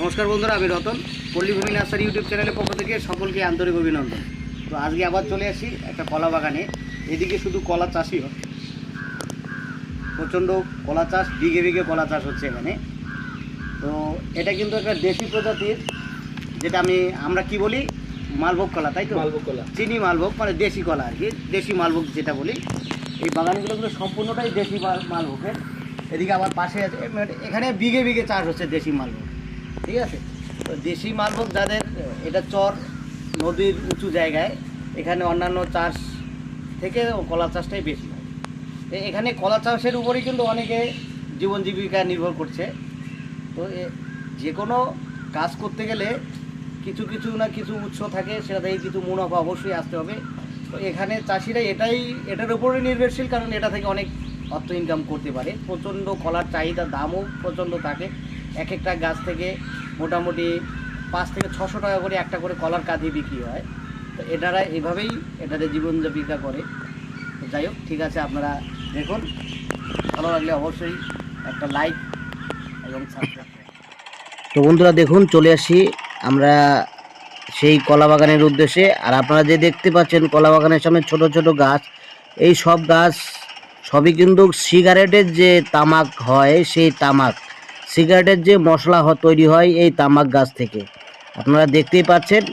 নমস্কার বন্ধুরা আমি রতন। পল্লীভূমি নার্সারি ইউটিউব চ্যানেলের পক্ষ থেকে সকলকে আন্তরিক অভিনন্দন। তো আজকে আবার চলে আসি একটা কলা বাগানে। এদিকে শুধু কলা চাষই হয় প্রচণ্ড কলা চাষ বিঘে বিঘে কলা চাষ হচ্ছে এখানে। তো এটা কিন্তু একটা দেশি প্রজাতির যেটা আমি আমরা কি বলি? মালভোগ কলা তাই তো? মালভোগ কলা। চিনি মালভোগ মানে দেশি কলা আর কি দেশি মালভোগ যেটা বলি। এই বাগানগুলো কিন্তু সম্পূর্ণটাই দেশি মালভোগের। এদিকে আবার পাশে আছে মানে এখানে বিঘে বিঘে চাষ হচ্ছে দেশি মালভোগ। ঠিক আছে? তো দেশি মালভোগ যাদের, এটা চর, নদীর উঁচু জায়গায়, এখানে অন্যান্য চাষ থেকে কলা চাষটাই বেশি হয়। এখানে কলা চাষের উপরেই কিন্তু অনেকে জীবন জীবিকা নির্ভর করছে। তো যে কোনো কাজ করতে গেলে কিছু কিছু না কিছু উৎস থাকে, সেটা থেকে কিছু মুনাফা অবশ্যই আসতে হবে। তো এখানে চাষিরা এটাই, এটার উপরে নির্ভরশীল, কারণ এটা থেকে অনেক অর্থ ইনকাম করতে পারে। প্রচণ্ড কলার চাহিদা দামও প্রচণ্ড থাকে। এক একটা গাছ থেকে মোটামুটি পাঁচ থেকে ছশো টাকা করে একটা করে কলার কাঁদি বিক্রি হয়। তো এটারা এভাবেই এটাতে জীবন জীবিকা করে। তো যাই হোক, ঠিক আছে, আপনারা দেখুন। ভালো লাগলে অবশ্যই একটা লাইক এবং সাবস্ক্রাইব তো বন্ধুরা, দেখুন, চলে আসি আমরা সেই কলা বাগানের উদ্দেশ্যে। আর আপনারা যে দেখতে পাচ্ছেন, কলা বাগানের সামনে ছোট ছোট গাছ, এই সব গাছ সবই কিন্তু সিগারেটের যে তামাক হয়, সেই তামাক। সিগারেটের যে মশলা তৈরি হয় এই তামাক গাছ থেকে। আপনারা দেখতেই পাচ্ছেন।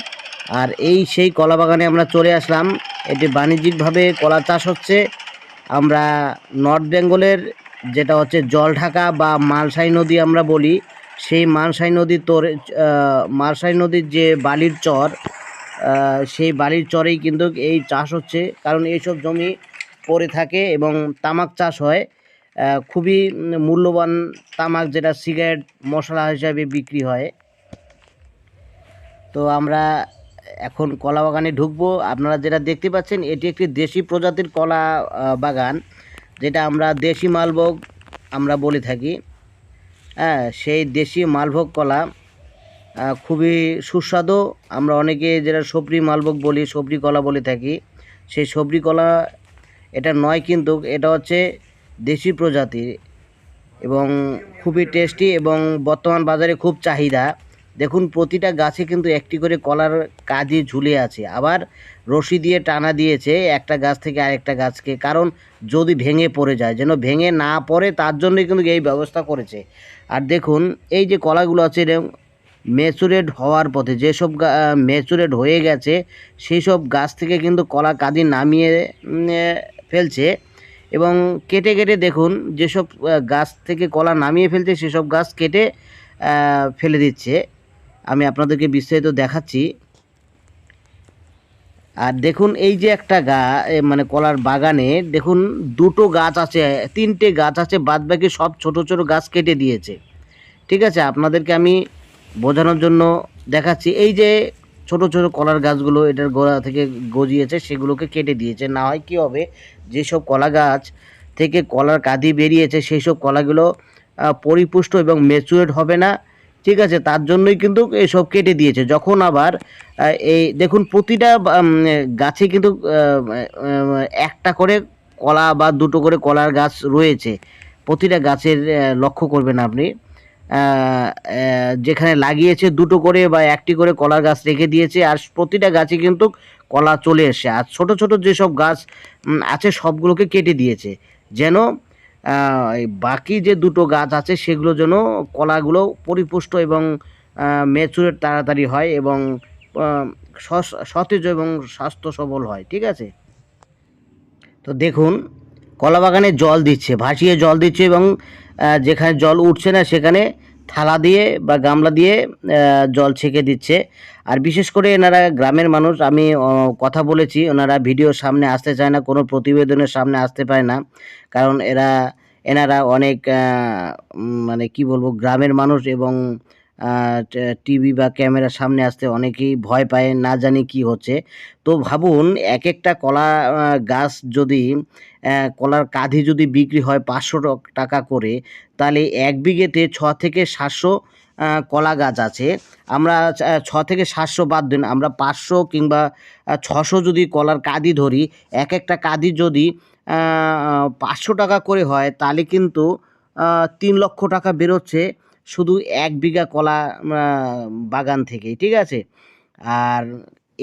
আর এই সেই কলা বাগানে আমরা চলে আসলাম। এটি বাণিজ্যিকভাবে কলা চাষ হচ্ছে। আমরা নর্থ বেঙ্গলের যেটা হচ্ছে জলঢাকা বা মালসাই নদী আমরা বলি, সেই মালসাই নদীর তোরে মালসাই নদীর যে বালির চর সেই বালির চরেই কিন্তু এই চাষ হচ্ছে। কারণ এইসব জমি পড়ে থাকে এবং তামাক চাষ হয়। খুবই মূল্যবান তামাক যেটা সিগারেট মশলা হিসাবে বিক্রি হয়। তো আমরা এখন কলা বাগানে ঢুকবো। আপনারা যেটা দেখতে পাচ্ছেন, এটি একটি দেশি প্রজাতির কলা বাগান, যেটা আমরা দেশি মালভোগ আমরা বলে থাকি। হ্যাঁ সেই দেশি মালভোগ কলা খুবই সুস্বাদু। আমরা অনেকে যেটা সবরি মালভোগ বলি, সবরি কলা বলে থাকি। সেই সবরি কলা, এটা নয় কিন্তু, এটা হচ্ছে দেশি প্রজাতির এবং খুবই টেস্টি এবং বর্তমান বাজারে খুব চাহিদা। দেখুন, প্রতিটা গাছে কিন্তু একটি করে কলার কাজি ঝুলে আছে। আবার রশি দিয়ে টানা দিয়েছে একটা গাছ থেকে আরেকটা গাছকে, কারণ যদি ভেঙে পড়ে যায়, যেন ভেঙে না পড়ে, তার জন্যই কিন্তু এই ব্যবস্থা করেছে। আর দেখুন, এই যে কলাগুলো আছে এরকম ম্যাচুরেট হওয়ার পথে, যেসব ম্যাচুরেট হয়ে গেছে সেই সব গাছ থেকে কিন্তু কলা কাঁদি নামিয়ে ফেলছে। এবং কেটে কেটে দেখুন, যেসব গাছ থেকে কলা নামিয়ে ফেলছে, সেসব গাছ কেটে ফেলে দিচ্ছে। আমি আপনাদেরকে বিস্তারিত দেখাচ্ছি। আর দেখুন, এই যে একটা গা মানে কলার বাগানে, দেখুন, দুটো গাছ আছে, তিনটে গাছ আছে বাদ বাকি সব ছোট ছোট গাছ কেটে দিয়েছে। ঠিক আছে, আপনাদেরকে আমি বোঝানোর জন্য দেখাচ্ছি। এই যে ছোট ছোট কলার গাছগুলো এটার গোড়া থেকে গজিয়েছে, সেগুলোকে কেটে দিয়েছে। না হয় কী হবে, যেসব কলা গাছ থেকে কলার কাঁদি বেরিয়েছে সেই সব কলাগুলো পরিপুষ্ট এবং ম্যাচুরেট হবে না, ঠিক আছে? তার জন্যই কিন্তু এসব কেটে দিয়েছে। যখন আবার এই দেখুন, প্রতিটা গাছে কিন্তু একটা করে কলা বা দুটো করে কলার গাছ রয়েছে। প্রতিটা গাছের লক্ষ্য করবেন আপনি। যেখানে লাগিয়েছে দুটো করে বা একটি করে কলার গাছ রেখে দিয়েছে, আর প্রতিটা গাছে কিন্তু কলা চলে এসছে। আর ছোট ছোট যেসব গাছ আছে সবগুলোকে কেটে দিয়েছে। যেন বাকি যে দুটো গাছ আছে, সেগুলো যেন কলাগুলো পরিপুষ্ট এবং ম্যাচুরেট তাড়াতাড়ি হয় এবং সতেজ এবং স্বাস্থ্য সবল হয়। ঠিক আছে? তো দেখুন, কলা বাগানে জল দিচ্ছে, ভাসিয়ে জল দিচ্ছে এবং যেখানে জল উঠছে না সেখানে থালা দিয়ে বা গামলা দিয়ে জল ছেঁকে দিচ্ছে। আর বিশেষ করে এনারা গ্রামের মানুষ, আমি কথা বলেছি, ওনারা ভিডিওর সামনে আসতে চায় না, কোনো প্রতিবেদনের সামনে আসতে পায় না। কারণ এরা, এনারা অনেক মানে কি বলব, গ্রামের মানুষ এবং টিভি বা ক্যামেরার সামনে আসতে অনেকেই ভয় পায়, না জানি কি হচ্ছে। তো ভাবুন এক একটা কলা গাছ যদি কলার কাঁধি যদি বিক্রি হয় পাঁচশো টাকা করে, তাহলে এক বিঘেতে ছ থেকে সাতশো কলা গাছ আছে। আমরা ছ থেকে সাতশো বাদ দিন, আমরা পাঁচশো কিংবা ছশো যদি কলার কাঁদি ধরি এক একটা কাঁদি যদি পাঁচশো টাকা করে হয়, তাহলে কিন্তু তিন লক্ষ টাকা বেরোচ্ছে। শুধু এক বিঘা কলা বাগান থেকেই, ঠিক আছে? আর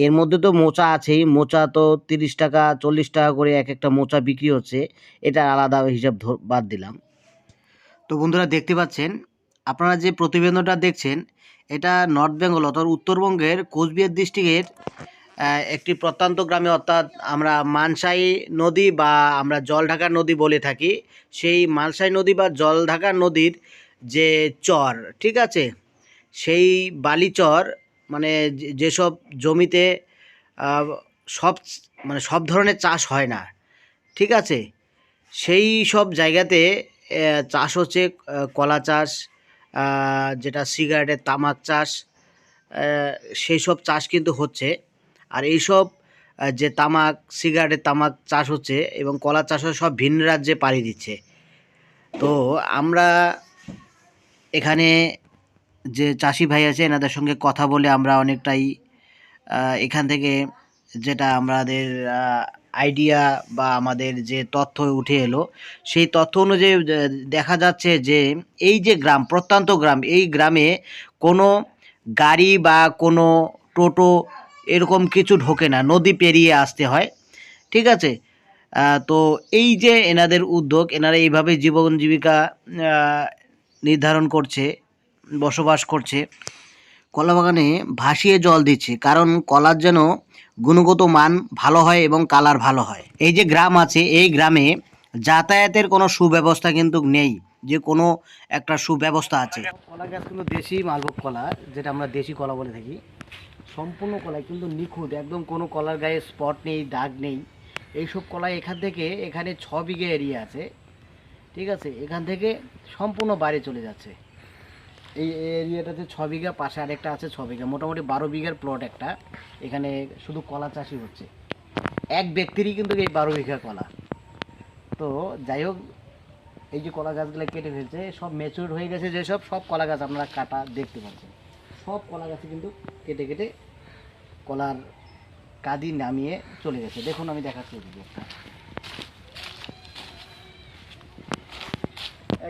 এর মধ্যে তো মোচা আছেই, মোচা তো তিরিশ টাকা, চল্লিশ টাকা করে এক একটা মোচা বিক্রি হচ্ছে, এটা আলাদা হিসাব বাদ দিলাম। তো বন্ধুরা দেখতে পাচ্ছেন, আপনারা যে প্রতিবেদনটা দেখছেন, এটা নর্থ বেঙ্গল অর্থাৎ উত্তরবঙ্গের কোচবিহার ডিস্ট্রিক্টের একটি প্রত্যন্ত গ্রামে অর্থাৎ আমরা মানসাই নদী বা আমরা জলঢাকা নদী বলে থাকি, সেই মানসাই নদী বা জলঢাকা নদীর যে চর, ঠিক আছে? সেই বালিচর মানে যে- যেসব জমিতে সব মানে সব ধরনের চাষ হয় না, ঠিক আছে? সেই সব জায়গাতে চাষ হচ্ছে কলা চাষ যেটা সিগারেটের তামাক চাষ সেই সব চাষ কিন্তু হচ্ছে। আর এইসব যে তামাক, সিগারেটের তামাক চাষ হচ্ছে এবং কলা চাষ সব ভিন্ন রাজ্যে পাড়ি দিচ্ছে। তো আমরা এখানে যে চাষি ভাই আছে, এনাদের সঙ্গে কথা বলে আমরা অনেকটাই এখান থেকে যেটা আমাদের আইডিয়া বা আমাদের যে তথ্য উঠে এলো, সেই তথ্য অনুযায়ী দেখা যাচ্ছে যে এই যে গ্রাম, প্রত্যন্ত গ্রাম, এই গ্রামে কোনো গাড়ি বা কোনো টোটো এরকম কিছু ঢোকে না, নদী পেরিয়ে আসতে হয়, ঠিক আছে? তো এই যে এনাদের উদ্যোগ, এনারা এইভাবে জীবন জীবিকা নির্ধারণ করছে, বসবাস করছে। কলা বাগানে ভাসিয়ে জল দিচ্ছে, কারণ কলার যেন গুণগত মান ভালো হয় এবং কালার ভালো হয়। এই যে গ্রাম আছে, এই গ্রামে যাতায়াতের কোনো সুব্যবস্থা কিন্তু নেই, যে কোনো একটা সুব্যবস্থা আছে। কলা গাছ কিন্তু দেশি মালভোগ কলা, যেটা আমরা দেশি কলা বলে থাকি। সম্পূর্ণ কলাই কিন্তু নিখুঁত, একদম কোনো কলার গায়ে স্পট নেই, দাগ নেই। এইসব কলা এখান থেকে এখানে ছ বিঘে এরিয়া আছে। ঠিক আছে? এখান থেকে সম্পূর্ণ বাইরে চলে যাচ্ছে। এই এরিয়াটাতে ছ বিঘা, পাশে আরেকটা আছে ছ বিঘা। মোটামুটি বারো বিঘার প্লট একটা। এখানে শুধু কলা চাষই হচ্ছে। এক ব্যক্তিরই কিন্তু এই বারো বিঘা কলা। তো যাই হোক, এই যে কলা গাছগুলো কেটে ফেলছে, সব ম্যাচিউর হয়ে গেছে যেসব, সব কলা গাছ আপনারা কাটা দেখতে পাচ্ছেন। সব কলা গাছে কিন্তু কেটে কেটে কলার কাদি নামিয়ে চলে গেছে। দেখুন, আমি দেখাচ্ছি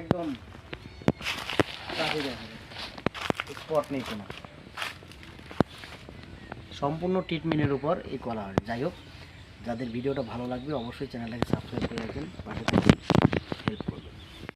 একদম স্পট নেই কোনো। সম্পূর্ণ ট্রিটমেন্টের উপর এই কলা হয়। যাই হোক, যাদের ভিডিওটা ভালো লাগবে, অবশ্যই চ্যানেলটাকে সাবস্ক্রাইব করে রাখবেন। পাশে থাকবেন।